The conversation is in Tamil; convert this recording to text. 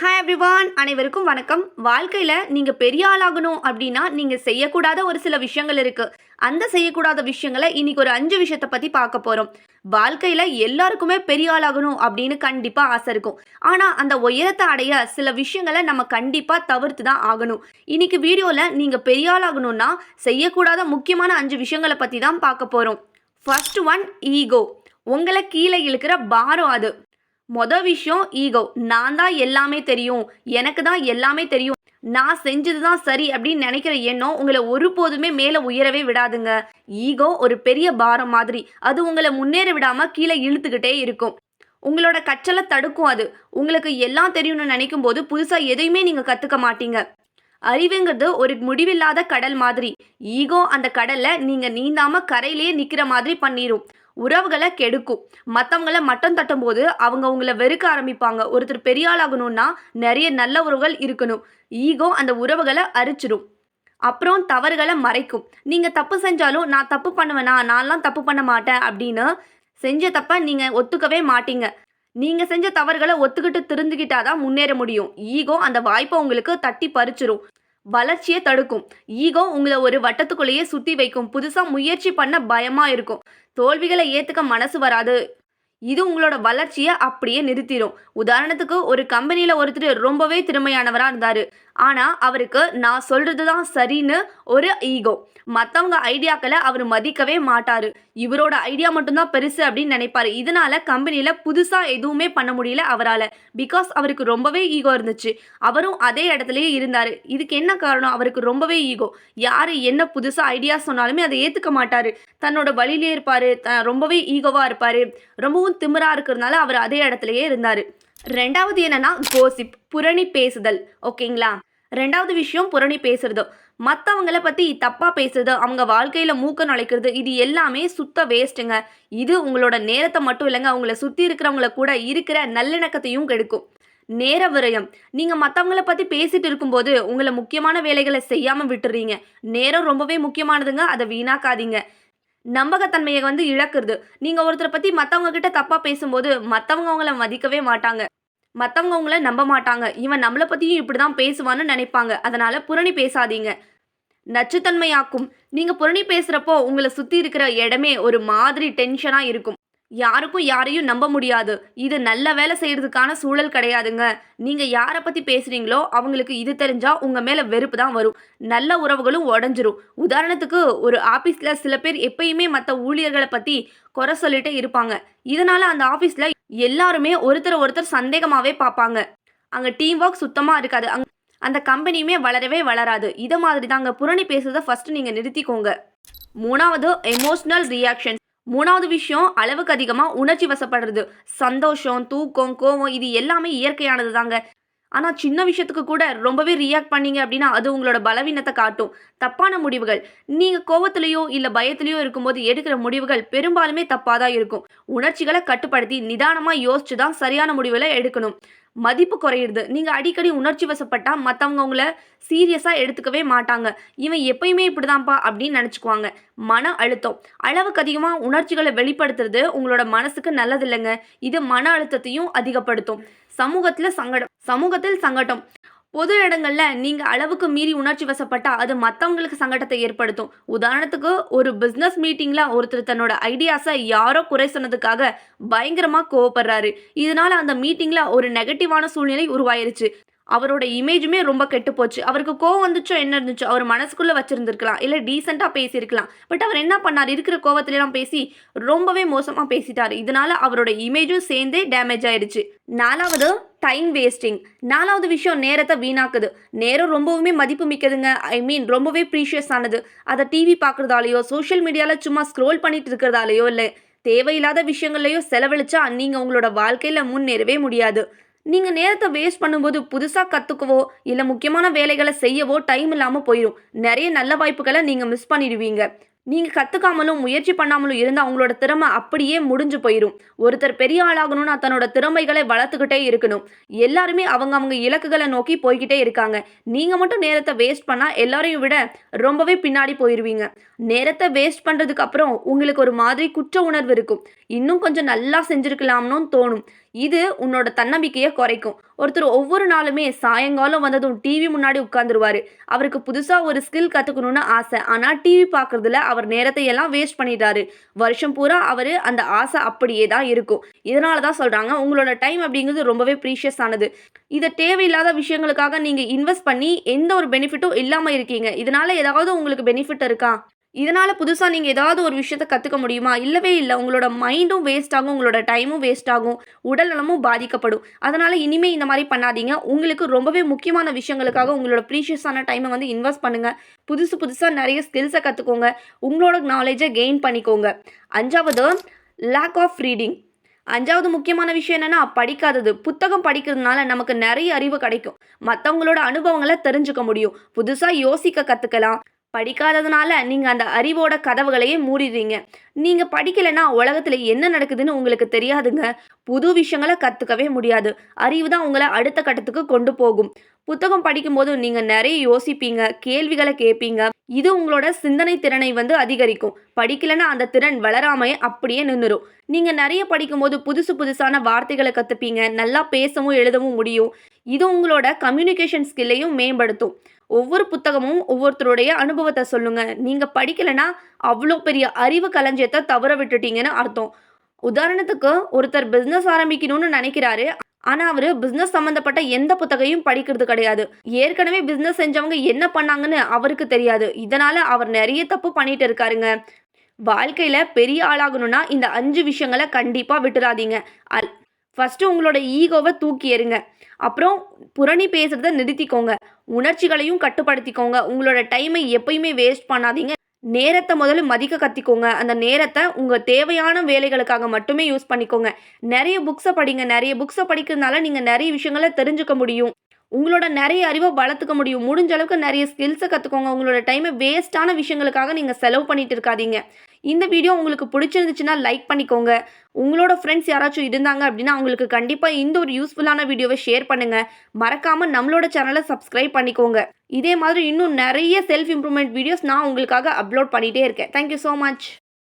ஹாய் எவ்ரிவான் அனைவருக்கும் வணக்கம். வாழ்க்கையில் நீங்கள் பெரிய ஆளாகணும் அப்படின்னா நீங்கள் செய்யக்கூடாத ஒரு சில விஷயங்கள் இருக்குது அந்த செய்யக்கூடாத விஷயங்களை இன்னைக்கு ஒரு அஞ்சு விஷயத்தை பற்றி பார்க்க போகிறோம் வாழ்க்கையில் எல்லாருக்குமே பெரிய ஆளாகணும் அப்படின்னு கண்டிப்பாக ஆசை இருக்கும். ஆனால் அந்த உயரத்தை அடைய சில விஷயங்களை நம்ம கண்டிப்பாக தவிர்த்து தான் ஆகணும். இன்னைக்கு வீடியோவில் நீங்கள் பெரிய ஆளாகணும்னா செய்யக்கூடாத முக்கியமான அஞ்சு விஷயங்களை பற்றி தான் பார்க்க போகிறோம் ஃபர்ஸ்ட் ஒன் ஈகோ உங்களை கீழே இழுக்கிற பாரம் அது. மொதல் விஷயம் ஈகோ. நான் தான் எல்லாமே தெரியும். எனக்கு தான் எல்லாமே தெரியும். நான் செஞ்சது தான் சரி அப்படின்னு நினைக்கிற எண்ணம் உங்களை ஒருபோதுமே மேலே உயரவே விடாதுங்க. ஈகோ ஒரு பெரிய பாரம் மாதிரி. அது உங்களை முன்னேற விடாமல் கீழே இழுத்துக்கிட்டே இருக்கும். உங்களோட கற்றலை தடுக்கும் அது. உங்களுக்கு எல்லாம் தெரியும்னு நினைக்கும் போது புதுசாக எதையுமே நீங்கள் கற்றுக்க மாட்டீங்க. அறிவுங்கிறது ஒரு முடிவில்லாத கடல் மாதிரி. ஈகோ அந்த கடல்ல நீங்க நீந்தாம கரையிலேயே நிக்கிற மாதிரி பண்ணிரும். உறவுகளை கெடுக்கும். மற்றவங்கள மட்டம் தட்டும் போது அவங்க உங்களை வெறுக்க ஆரம்பிப்பாங்க. ஒருத்தர் பெரிய ஆளாகணும்னா நிறைய நல்ல உறவுகள் இருக்கணும். ஈகோ அந்த உறவுகளை அரிச்சிடும். அப்புறம் தவறுகளை மறைக்கும். நீங்கள் தப்பு செஞ்சாலும் நான் தப்பு பண்ணுவேனா? நான்லாம் தப்பு பண்ண மாட்டேன் அப்படின்னு செஞ்ச தப்பை நீங்கள் ஒத்துக்கவே மாட்டீங்க. நீங்கள் செஞ்ச தவறுகளை ஒத்துக்கிட்டு திருந்துக்கிட்டாதான் முன்னேற முடியும். ஈகோ அந்த வாய்ப்பை உங்களுக்கு தட்டி பறிச்சிரும். வளர்ச்சியை தடுக்கும். ஈகோ உங்களை ஒரு வட்டத்துக்குள்ளேயே சுற்றி வைக்கும். புதுசாக முயற்சி பண்ண பயமாக இருக்கும். தோல்விகளை ஏற்றுக்க மனசு வராது. இது உங்களோட வளர்ச்சியை அப்படியே நிறுத்திடும் உதாரணத்துக்கு ஒரு கம்பெனியில் ஒருத்தர் ரொம்பவே திறமையானவராக இருந்தார். ஆனால் அவருக்கு நான் சொல்கிறது தான் சரின்னு ஒரு ஈகோ. மற்றவங்க ஐடியாக்களை அவர் மதிக்கவே மாட்டார். இவரோட ஐடியா மட்டும்தான் பெருசு அப்படின்னு நினைப்பாரு. இதனால் கம்பெனியில் புதுசாக எதுவுமே பண்ண முடியல அவரால். பிகாஸ் அவருக்கு ரொம்பவே ஈகோ இருந்துச்சு. அவரும் அதே இடத்துலயே இருந்தார். இதுக்கு என்ன காரணம்? அவருக்கு ரொம்பவே ஈகோ. யார் என்ன புதுசாக ஐடியா சொன்னாலுமே அதை ஏற்றுக்க மாட்டார். தன்னோட வழியிலே இருப்பார். த ரொம்பவே ஈகோவாக இருப்பார். ரொம்பவும் திமிராக இருக்கிறதுனால அவர் அதே இடத்துலயே இருந்தார். ரெண்டாவது என்னன்னா கோசிப் புரணி பேசுதல். ஓகேங்களா? ரெண்டாவது விஷயம் புரணி பேசுறது. மற்றவங்கள பற்றி தப்பாக பேசுறது அவங்க வாழ்க்கையில் மூக்க நுழைக்கிறது இது எல்லாமே சுத்த வேஸ்ட்டுங்க இது உங்களோட நேரத்தை மட்டும் இல்லைங்க அவங்கள சுற்றி இருக்கிறவங்கள கூட இருக்கிற நல்லிணக்கத்தையும் கெடுக்கும். நேர விரயம். நீங்கள் மற்றவங்கள பற்றி பேசிட்டு இருக்கும்போது உங்களை முக்கியமான வேலைகளை செய்யாமல் விட்டுறீங்க. நேரம் ரொம்பவே முக்கியமானதுங்க அதை வீணாக்காதீங்க. நம்பகத்தன்மையை வந்து இழக்குறது. நீங்கள் ஒருத்தரை பற்றி மற்றவங்க கிட்ட தப்பாக பேசும்போது மற்றவங்க அவங்கள மதிக்கவே மாட்டாங்க. மற்றவங்க உங்களை நம்ப மாட்டாங்க. இவன் நம்மளை பற்றியும் இப்படி தான் பேசுவான்னு நினைப்பாங்க. அதனால் புரணி பேசாதீங்க. நச்சுத்தன்மையாக்கும். நீங்கள் புரணி பேசுகிறப்போ உங்களை சுற்றி இருக்கிற இடமே ஒரு மாதிரி டென்ஷனாக இருக்கும். யாருக்கும் யாரையும் நம்ப முடியாது. இது நல்ல வேலை செய்கிறதுக்கான சூழல் கிடையாதுங்க. நீங்கள் யாரை பற்றி பேசுகிறீங்களோ அவங்களுக்கு இது தெரிஞ்சால் உங்கள் மேலே வெறுப்பு தான் வரும். நல்ல உறவுகளும் உடஞ்சிரும். உதாரணத்துக்கு ஒரு ஆஃபீஸில் சில பேர் எப்பயுமே மற்ற ஊழியர்களை பற்றி குறை சொல்லிட்டே இருப்பாங்க. இதனால் அந்த ஆஃபீஸில் எல்லாருமே ஒருத்தர் ஒருத்தர் சந்தேகமாகவே பார்ப்பாங்க. அங்கே டீம் ஒர்க் சுத்தமாக இருக்காது. அங் அந்த கம்பெனியுமே வளரவே வளராது. இதை மாதிரி தாங்க புரணி பேசுறதை ஃபஸ்ட்டு நீங்கள் நிறுத்திக்கோங்க. மூணாவது எமோஷ்னல் ரியாக்ஷன் மூணாவது விஷயம் அளவுக்கு அதிகமாக உணர்ச்சி வசப்படுறது. சந்தோஷம் தூக்கம் கோவம் இது எல்லாமே இயற்கையானது தாங்க ஆனால் சின்ன விஷயத்துக்கு கூட ரொம்பவே ரியாக்ட் பண்ணீங்க அப்படின்னா அது உங்களோட பலவீனத்தை காட்டும். தப்பான முடிவுகள். நீங்கள் கோவத்திலேயோ இல்லை பயத்திலேயோ இருக்கும்போது எடுக்கிற முடிவுகள் பெரும்பாலுமே தப்பாக தான் இருக்கும். உணர்ச்சிகளை கட்டுப்படுத்தி நிதானமாக யோசிச்சு தான் சரியான முடிவில் எடுக்கணும். மதிப்பு குறையிறது. நீங்கள் அடிக்கடி உணர்ச்சி வசப்பட்டால் மற்றவங்க உங்களை சீரியஸாக எடுத்துக்கவே மாட்டாங்க. இவன் எப்பயுமே இப்படிதான்ப்பா அப்படின்னு நினச்சிக்குவாங்க. மன அழுத்தம். அளவுக்கு அதிகமாக உணர்ச்சிகளை வெளிப்படுத்துறது உங்களோட மனசுக்கு நல்லதில்லைங்க. இது மன அழுத்தத்தையும் அதிகப்படுத்தும். சமூகத்தில் சங்கடம். சமூகத்தில் சங்கடம். பொது இடங்களில் நீங்கள் அளவுக்கு மீறி உணர்ச்சி வசப்பட்டால் அது மற்றவங்களுக்கு சங்கடத்தை ஏற்படுத்தும். உதாரணத்துக்கு ஒரு பிஸ்னஸ் மீட்டிங்கில் ஒருத்தர் தன்னோட ஐடியாஸை யாரோ குறை சொன்னதுக்காக பயங்கரமாக கோவப்படுறாரு. இதனால் அந்த மீட்டிங்கில் ஒரு நெகட்டிவான சூழ்நிலை உருவாயிருச்சு. அவரோட இமேஜுமே ரொம்ப கெட்டு போச்சு அவருக்கு கோவம் வந்துச்சோ என்ன இருந்துச்சோ அவர் மனசுக்குள்ளே வச்சுருந்துருக்கலாம். இல்லை டீசெண்டாக பேசியிருக்கலாம். பட் அவர் என்ன பண்ணார்? இருக்கிற கோவத்துலலாம் பேசி ரொம்பவே மோசமாக பேசிட்டார். இதனால அவரோட இமேஜும் சேர்ந்தே டேமேஜ் ஆயிடுச்சு. நாலாவது டைம் வேஸ்டிங் நாலாவது விஷயம் நேரத்தை வீணாக்குது. நேரம் ரொம்பவுமே மதிப்பு மிக்கதுங்க. ஐ மீன் ரொம்பவே ப்ரீஷியஸ் ஆனது. அதை டிவி பார்க்குறதாலையோ சோஷியல் மீடியாவில் சும்மா ஸ்க்ரோல் பண்ணிட்டு இருக்கிறதாலேயோ இல்லை தேவையில்லாத விஷயங்கள்லையோ செலவழிச்சா நீங்கள் உங்களோட வாழ்க்கையில் முன்னேறவே முடியாது. நீங்கள் நேரத்தை வேஸ்ட் பண்ணும்போது புதுசாக கற்றுக்கவோ இல்லை முக்கியமான வேலைகளை செய்யவோ டைம் இல்லாமல் போயிடும் நிறைய நல்ல வாய்ப்புகளை நீங்கள் மிஸ் பண்ணிடுவீங்க. நீங்கள் கற்றுக்காமலும் முயற்சி பண்ணாமலும் இருந்தால் அவங்களோட திறமை அப்படியே முடிஞ்சு போயிடும் ஒருத்தர் பெரிய ஆளாகணும்னா தன்னோட திறமைகளை வளர்த்துக்கிட்டே இருக்கணும். எல்லாருமே அவங்க அவங்க இலக்குகளை நோக்கி போய்கிட்டே இருக்காங்க. நீங்கள் மட்டும் நேரத்தை வேஸ்ட் பண்ணால் எல்லாரையும் விட ரொம்பவே பின்னாடி போயிடுவீங்க நேரத்தை வேஸ்ட் பண்ணுறதுக்கு அப்புறம் உங்களுக்கு ஒரு மாதிரி குற்ற உணர்வு இருக்கும். இன்னும் கொஞ்சம் நல்லா செஞ்சுருக்கலாம்னு தோணும். இது உன்னோட தன்னம்பிக்கையை குறைக்கும். ஒருத்தர் ஒவ்வொரு நாளுமே சாயங்காலம் வந்ததும் டிவி முன்னாடி உட்காந்துருவாரு அவருக்கு புதுசாக ஒரு ஸ்கில் கற்றுக்கணும்னு ஆசை. ஆனால் டிவி பார்க்குறதுல அவர் நேரத்தை எல்லாம் வேஸ்ட் பண்ணிட்டாரு. வருஷம் பூரா அவர் அந்த ஆசை அப்படியே தான் இருக்கும். இதனால தான் சொல்கிறாங்க உங்களோட டைம் அப்படிங்கிறது ரொம்பவே ப்ரீஷியஸ் ஆனது. இதை தேவையில்லாத விஷயங்களுக்காக நீங்கள் இன்வெஸ்ட் பண்ணி எந்த ஒரு பெனிஃபிட்டும் இல்லாமல் இருக்கீங்க. இதனால ஏதாவது உங்களுக்கு பெனிஃபிட் இருக்கா? இதனால் புதுசாக நீங்கள் ஏதாவது ஒரு விஷயத்த கற்றுக்க முடியுமா? இல்லவே இல்லை. உங்களோட மைண்டும் வேஸ்ட் ஆகும். உங்களோட டைமும் வேஸ்ட் ஆகும். உடல் நலமும் பாதிக்கப்படும். அதனால் இனிமேல் இந்த மாதிரி பண்ணாதீங்க. உங்களுக்கு ரொம்பவே முக்கியமான விஷயங்களுக்காக உங்களோட ப்ரீஷியஸான டைமை வந்து இன்வெஸ்ட் பண்ணுங்கள் புதுசு புதுசாக நிறைய ஸ்கில்ஸை கற்றுக்கோங்க உங்களோட நாலேஜை கெயின் பண்ணிக்கோங்க. அஞ்சாவது லேக் ஆஃப் ரீடிங் அஞ்சாவது முக்கியமான விஷயம் என்னென்னா படிக்காதது. புத்தகம் படிக்கிறதுனால நமக்கு நிறைய அறிவு கிடைக்கும். மற்றவங்களோட அனுபவங்களை தெரிஞ்சுக்க முடியும். புதுசாக யோசிக்க கற்றுக்கலாம் படிக்காததுனால நீங்கள் அந்த அறிவோட கதவுகளையே மூடிடுறீங்க. நீங்கள் படிக்கலைன்னா உலகத்தில் என்ன நடக்குதுன்னு உங்களுக்கு தெரியாதுங்க. புது விஷயங்களை கற்றுக்கவே முடியாது. அறிவு தான் உங்களை அடுத்த கட்டத்துக்கு கொண்டு போகும். புத்தகம் படிக்கும்போது நீங்கள் நிறைய யோசிப்பீங்க கேள்விகளை கேட்பீங்க. இது உங்களோட சிந்தனை திறனை வந்து அதிகரிக்கும். படிக்கலைன்னா அந்த திறன் வளராமையே அப்படியே நின்றுடும் நீங்கள் நிறைய படிக்கும்போது புதுசு புதுசான வார்த்தைகளை கற்றுப்பீங்க நல்லா பேசவும் எழுதவும் முடியும். இது உங்களோட கம்யூனிகேஷன் ஸ்கில்லையும் மேம்படுத்தும். ஒவ்வொரு புத்தகமும் ஒவ்வொருத்தருடைய அனுபவத்தை சொல்லுங்க. நீங்கள் படிக்கலைன்னா அவ்வளோ பெரிய அறிவு களஞ்சியத்தை தவற விட்டுட்டீங்கன்னு அர்த்தம். உதாரணத்துக்கு ஒருத்தர் பிஸ்னஸ் ஆரம்பிக்கணும்னு நினைக்கிறாரு. ஆனால் அவர் பிஸ்னஸ் சம்மந்தப்பட்ட எந்த புத்தகையும் படிக்கிறது கிடையாது. ஏற்கனவே பிஸ்னஸ் செஞ்சவங்க என்ன பண்ணாங்கன்னு அவருக்கு தெரியாது. இதனால் அவர் நிறைய தப்பு பண்ணிட்டு இருக்காருங்க. வாழ்க்கையில் பெரிய ஆளாகணும்னா இந்த அஞ்சு விஷயங்களை கண்டிப்பாக விட்டுறாதீங்க. அல் ஃபஸ்ட்டு உங்களோட ஈகோவை தூக்கி எறிங்க. அப்புறம் புரணி பேசுகிறத நிறுத்திக்கோங்க. உணர்ச்சிகளையும் கட்டுப்படுத்திக்கோங்க. உங்களோட டைமை எப்பயுமே வேஸ்ட் பண்ணாதீங்க. நேரத்தை முதல்ல மதிக்க கற்றுக்கோங்க அந்த நேரத்தை உங்கள் தேவையான வேலைகளுக்காக மட்டுமே யூஸ் பண்ணிக்கோங்க. நிறைய புக்ஸை படிங்க. நிறைய புக்ஸை படிக்கிறதுனால நீங்கள் நிறைய விஷயங்களை தெரிஞ்சுக்க முடியும். உங்களோட நிறைய அறிவை வளர்த்துக்க முடியும். முடிஞ்ச அளவுக்கு நிறைய ஸ்கில்ஸை கற்றுக்கோங்க உங்களோட டைமை வேஸ்ட்டான விஷயங்களுக்காக நீங்கள் செலவு பண்ணிட்டு இருக்காதீங்க. இந்த வீடியோ உங்களுக்கு பிடிச்சிருந்துச்சுன்னா லைக் பண்ணிக்கோங்க. உங்களோட ஃப்ரெண்ட்ஸ் யாராச்சும் இருந்தாங்க அப்படின்னா அவங்களுக்கு கண்டிப்பாக இந்த ஒரு யூஸ்ஃபுல்லான வீடியோவை ஷேர் பண்ணுங்கள் மறக்காமல் நம்மளோட சேனலை சப்ஸ்கிரைப் பண்ணிக்கோங்க. இதே மாதிரி இன்னும் நிறைய செல்ஃப் இம்ப்ரூவ்மெண்ட் வீடியோஸ் நான் உங்களுக்காக அப்லோட் பண்ணிகிட்டே இருக்கேன். Thank you so much